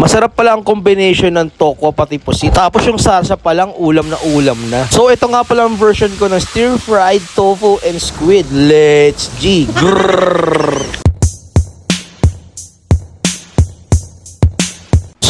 Masarap pala ang combination ng toko pati pusit. Tapos yung sarsa palang ulam na ulam na. So ito nga pala ang version ko ng stir fried tofu and squid. Let's G. Grrrr.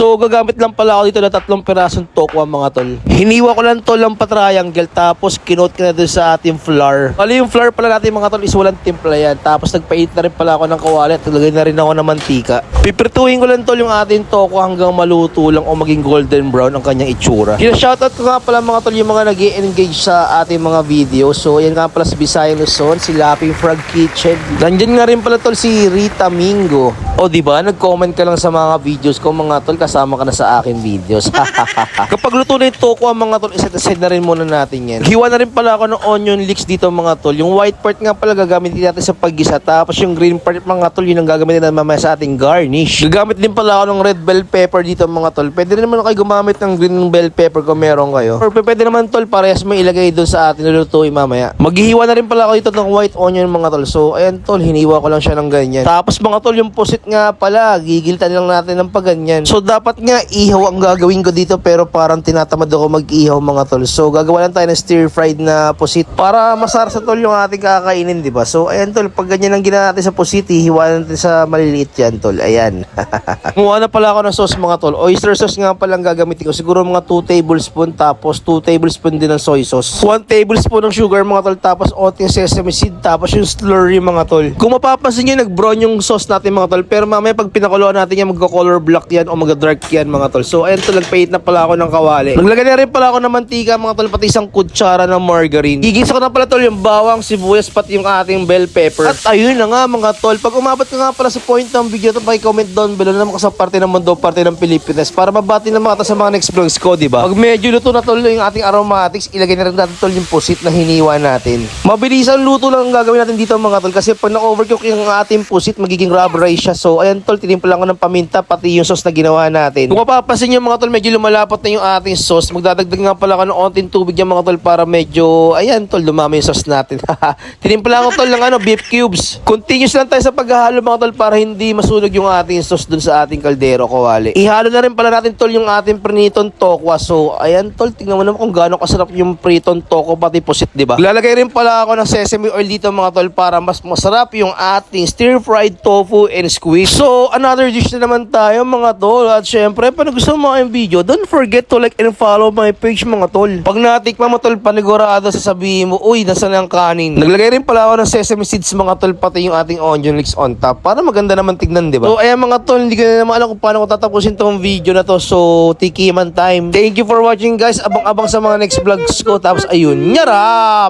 So, gagamit lang pala ako dito ng tatlong pirasong tokwa mga tol. Hiniwa ko lang tol ng patriangle tapos kinote ko na doon sa ating flour. Bali yung flour pala natin mga tol is walang timpla yan. Tapos nagpainit na rin pala ako ng kawali at nilagay na rin ako ng mantika. Pipirtuhin ko lang tol yung ating tokwa hanggang maluto lang o maging golden brown ang kanyang itsura. Kina-shoutout ko nga pala mga tol yung mga nag engage sa ating mga video. So, yan nga pala sa Bisayang Luzon, si Lapping Frog Kitchen. Nandyan nga rin pala tol si Rita Mingo. O di ba nag-comment ka lang sa mga videos ko mga tol kasama ka na sa akin videos. Kapag luto na yung toko ang mga tol, iset aside na rin muna natin yan. Hiwa na rin pala ako ng onion leeks dito mga tol. Yung white part nga pala gagamitin natin sa paggisa. Tapos yung green part mga tol, yun ang gagamitin natin mamaya sa ating garnish. Gagamit din pala ako ng red bell pepper dito mga tol. Pwede rin naman kayo gumamit ng green bell pepper kung meron kayo. Or pwede naman tol, parehas mo ilagay doon sa ating lulutuin mamaya. Maghihiwa na rin pala ako dito ng white onion mga tol. So ayan tol, hiniwa ko lang siya ng ganyan. Tapos mga tol, yung pusit nga pala, gigiltan lang natin ng paganyan. So dapat nga ihaw ang gagawin ko dito pero parang tinatamad ako mag-ihaw mga tol. So gagawa lang tayo ng stir fried na pusit para masarsa tol yung ating kakainin, di ba? So ayan tol, pag ganyan ang ginawa natin sa pusit, hihiwa natin sa maliliit yan tol. Ayan. Kumuha na pala ako ng sauce mga tol. Oyster sauce nga pala ang gagamitin ko. Siguro mga 2 tablespoon tapos 2 tablespoon din ng soy sauce. 1 tablespoon ng sugar mga tol tapos onting sesame seed tapos yung slurry mga tol. Kung mapapansin nyo, nag-brown yung sauce natin mga tol. Pero mamaya pag pinakuluan natin yan, magka-color black yan o mag-dark yan mga tol. So ayan tol, nagpahit na pala ako ng kawali. Naglagay na rin pala ako ng mantika mga tol, pati isang kutsara ng margarine. Gigisa ko na pala tol yung bawang, sibuyas, pati yung ating bell pepper. At ayun na nga mga tol, pag umabot ka nga pala sa point ng video to, paki-comment down below na naman ka sa parte ng mundo, parte ng Pilipinas para mabati naman kita sa mga next vlogs ko, di ba? Pag medyo luto na tol yung ating aromatics, ilagay na rin natin tol yung pusit na hiniwa natin. Mabilisan luto lang ang gagawin natin dito mga tol kasi pag na-overcook yung ating pusit, magiging rubberized siya. So ayan tol, tinimpla ko ng paminta pati yung sauce na ginawa natin. Kung mapapansin nyo mga tol, medyo lumalapot na yung ating sauce. Magdadagdag nga pala ako ng onting tubig yung mga tol para medyo, ayan tol, dumami yung sauce natin. Tinimpla ko tol ng ano, beef cubes. Continuous lang tayo sa paghahalo mga tol para hindi masunog yung ating sauce dun sa ating kaldero kawali. Ihalo na rin pala natin tol yung ating prinitong tokwa. So, ayan tol, tingnan mo naman kung gaano kasarap yung pritong toko pati pusit, di ba? Lalagay rin pala ako ng sesame oil dito mga tol para mas masarap yung ating stir fried tofu and squid. So, another dish na naman tayo mga tol. At syempre, pag gusto mo ang video, don't forget to like and follow my page mga tol. Pag natikman mo tol, panigurado sasabihin mo, uy, nasa na ang kanin. Naglagay rin pala ako ng sesame seeds mga tol, pati yung ating onion leeks on top. Para maganda naman tignan, di ba? So, ayan mga tol, hindi ko na naman alam kung paano ko tatapusin tong video na to. So, tikiman time. Thank you for watching guys. Abang-abang sa mga next vlogs ko. Tapos, ayun, nyarap!